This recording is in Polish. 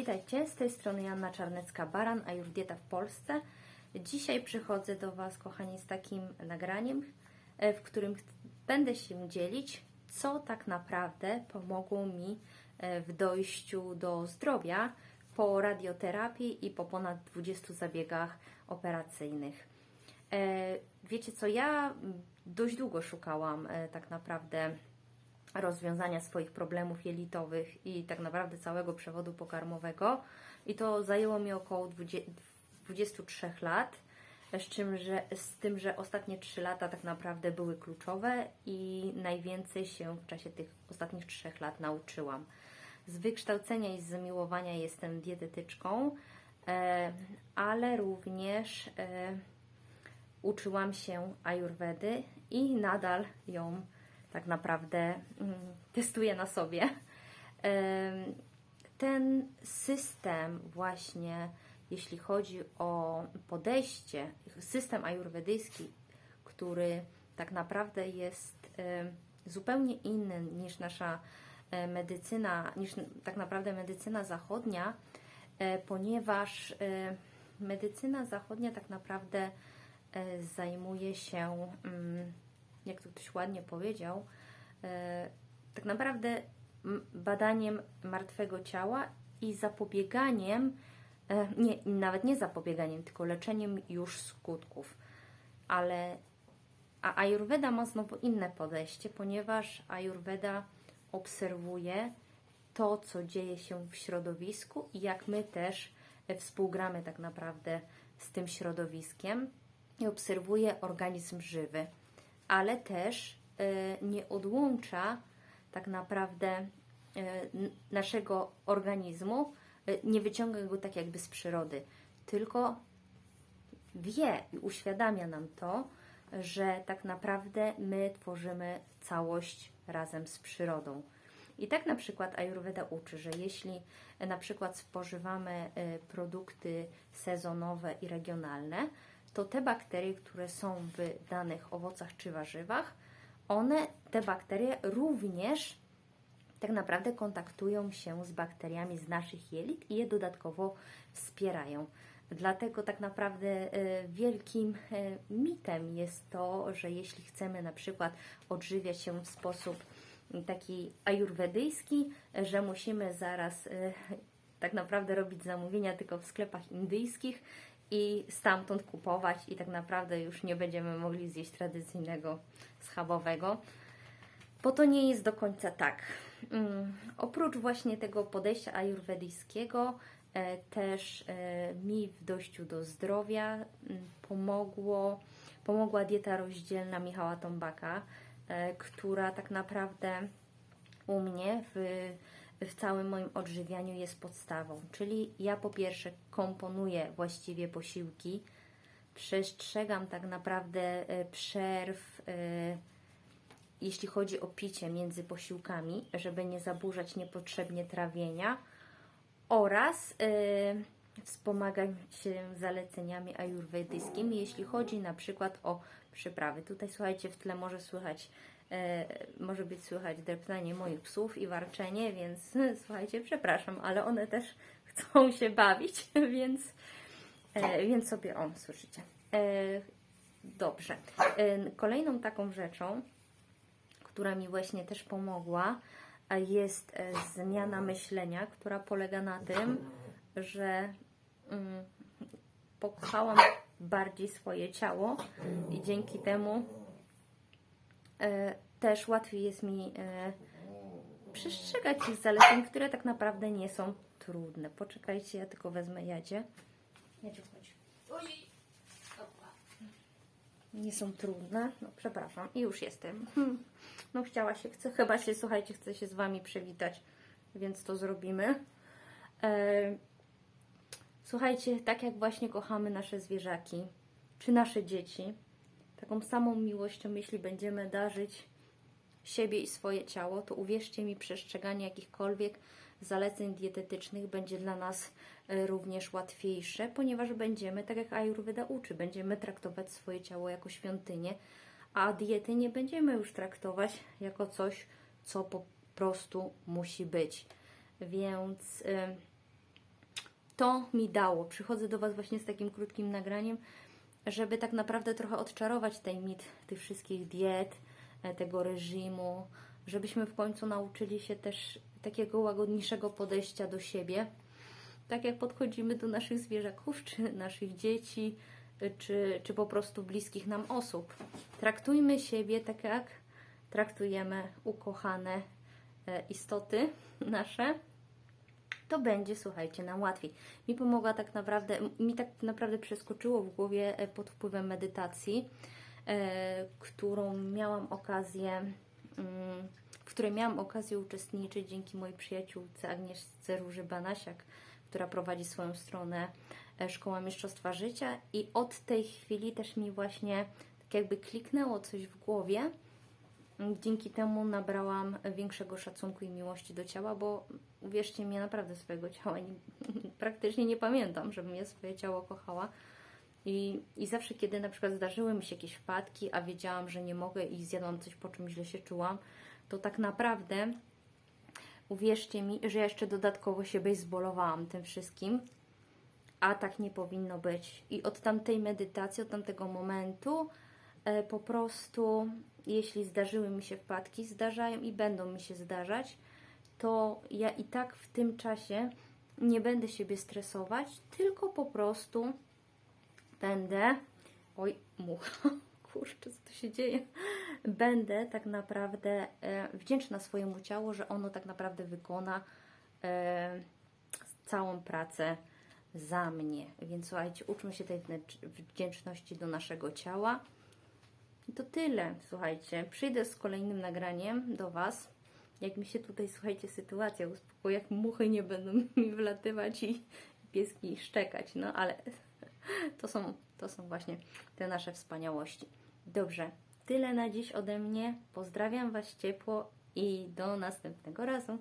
Witajcie, z tej strony Janna Czarnecka-Baran, a już dieta w Polsce. Dzisiaj przychodzę do Was, kochani, z takim nagraniem, e, w którym będę się dzielić, co tak naprawdę pomogło mi e, w dojściu do zdrowia po radioterapii i po ponad 20 zabiegach operacyjnych. E, Wiecie co, ja dość długo szukałam tak naprawdę rozwiązania swoich problemów jelitowych i tak naprawdę całego przewodu pokarmowego. I to zajęło mi około 20, 23 lat. Z, czym, że, z tym, że ostatnie 3 lata tak naprawdę były kluczowe i najwięcej się w czasie tych ostatnich 3 lat nauczyłam. Z wykształcenia i z zamiłowania jestem dietetyczką, e, ale również e, uczyłam się ajurwedy i nadal ją tak naprawdę mm, testuję na sobie. Ten system właśnie, jeśli chodzi o podejście, system ajurwedyjski, który tak naprawdę jest zupełnie inny niż nasza e, medycyna, niż tak naprawdę medycyna zachodnia, e, ponieważ e, medycyna zachodnia tak naprawdę zajmuje się, mm, jak to ktoś ładnie powiedział, e, tak naprawdę badaniem martwego ciała i zapobieganiem, e, nie, nawet nie zapobieganiem, tylko leczeniem już skutków. Ale a Ayurveda ma znowu inne podejście, ponieważ Ayurveda obserwuje to, co dzieje się w środowisku i jak my też e, współgramy tak naprawdę z tym środowiskiem i obserwuje organizm żywy, ale też e, nie odłącza tak naprawdę e, naszego organizmu, e, nie wyciąga go tak jakby z przyrody, tylko wie i uświadamia nam to, że tak naprawdę my tworzymy całość razem z przyrodą. I tak na przykład Ayurveda uczy, że jeśli na przykład spożywamy produkty sezonowe i regionalne, to te bakterie, które są w danych owocach czy warzywach, one, te bakterie również tak naprawdę kontaktują się z bakteriami z naszych jelit i je dodatkowo wspierają. Dlatego tak naprawdę e, wielkim e, mitem jest to, że jeśli chcemy na przykład odżywiać się w sposób taki ajurwedyjski, że musimy zaraz e, tak naprawdę robić zamówienia tylko w sklepach indyjskich i stamtąd kupować i tak naprawdę już nie będziemy mogli zjeść tradycyjnego schabowego bo to nie jest do końca tak. Mm, oprócz właśnie tego podejścia ajurwedyjskiego, e, też e, mi w dojściu do zdrowia mm, pomogło, pomogła dieta rozdzielna Michała Tombaka, e, która tak naprawdę u mnie w, w całym moim odżywianiu jest podstawą. Czyli ja po pierwsze komponuję właściwie posiłki, przestrzegam tak naprawdę e, przerw, e, jeśli chodzi o picie między posiłkami, żeby nie zaburzać niepotrzebnie trawienia oraz y, wspomagać się zaleceniami ajurwedyjskimi, jeśli chodzi na przykład o przyprawy. Tutaj słuchajcie, w tle może słychać, może być słychać dreptanie moich psów i warczenie, więc słuchajcie, przepraszam, ale one też chcą się bawić, więc, e, więc sobie, o, słyszycie. E, dobrze. E, kolejną taką rzeczą, która mi właśnie też pomogła, jest e, zmiana myślenia, która polega na tym, że mm, pokochałam bardziej swoje ciało i dzięki temu e, też łatwiej jest mi e, przestrzegać tych zaleceń, które tak naprawdę nie są trudne. Poczekajcie, ja tylko wezmę jadzie. Jadzie, chodź. Nie są trudne. No, przepraszam. I już jestem. Hmm. No, chciała się, chcę, chyba się, słuchajcie, chcę się z Wami przywitać, więc to zrobimy. E, słuchajcie, tak jak właśnie kochamy nasze zwierzaki, czy nasze dzieci, taką samą miłością, jeśli będziemy darzyć siebie i swoje ciało, to uwierzcie mi, przestrzeganie jakichkolwiek zaleceń dietetycznych będzie dla nas e, również łatwiejsze, ponieważ będziemy, tak jak Ayurveda uczy, będziemy traktować swoje ciało jako świątynię, a diety nie będziemy już traktować jako coś, co po prostu musi być. Więc to mi dało. Przychodzę do Was właśnie z takim krótkim nagraniem, żeby tak naprawdę trochę odczarować ten mit tych wszystkich diet, e, tego reżimu, żebyśmy w końcu nauczyli się też takiego łagodniejszego podejścia do siebie. Tak jak podchodzimy do naszych zwierzaków, czy naszych dzieci, y, czy, czy po prostu bliskich nam osób. Traktujmy siebie tak, jak traktujemy ukochane e, istoty nasze to będzie, słuchajcie, nam łatwiej. Mi pomogła tak naprawdę, mi tak naprawdę przeskoczyło w głowie e, pod wpływem medytacji, e, którą miałam okazję, mm, w której miałam okazję uczestniczyć dzięki mojej przyjaciółce Agnieszce Róży Banasiak, która prowadzi swoją stronę e, Szkoła Mistrzostwa Życia i od tej chwili też mi właśnie tak jakby kliknęło coś w głowie, Dzięki temu nabrałam większego szacunku i miłości do ciała, bo uwierzcie mi, ja naprawdę swojego ciała nie, praktycznie nie pamiętam, żebym ja swoje ciało kochała. I, I zawsze, kiedy na przykład zdarzyły mi się jakieś wpadki, a wiedziałam, że nie mogę i zjadłam coś, po czym źle się czułam, to tak naprawdę uwierzcie mi, że jeszcze dodatkowo się bejsbolowałam tym wszystkim, a tak nie powinno być. I od tamtej medytacji, od tamtego momentu po prostu jeśli zdarzyły mi się wpadki, zdarzają i będą mi się zdarzać, to ja i tak w tym czasie nie będę siebie stresować, tylko po prostu będę. Oj, mucha, kurczę, co tu się dzieje? Będę tak naprawdę e, wdzięczna swojemu ciału, że ono tak naprawdę wykona e, całą pracę za mnie. Więc słuchajcie, uczmy się tej wdzięczności do naszego ciała. To tyle, słuchajcie. Przyjdę z kolejnym nagraniem do Was. Jak mi się tutaj, słuchajcie, sytuacja uspokoi, jak muchy nie będą mi wlatywać i pieski szczekać. No ale to są, to są właśnie te nasze wspaniałości. Dobrze, tyle na dziś ode mnie. Pozdrawiam Was ciepło i do następnego razu.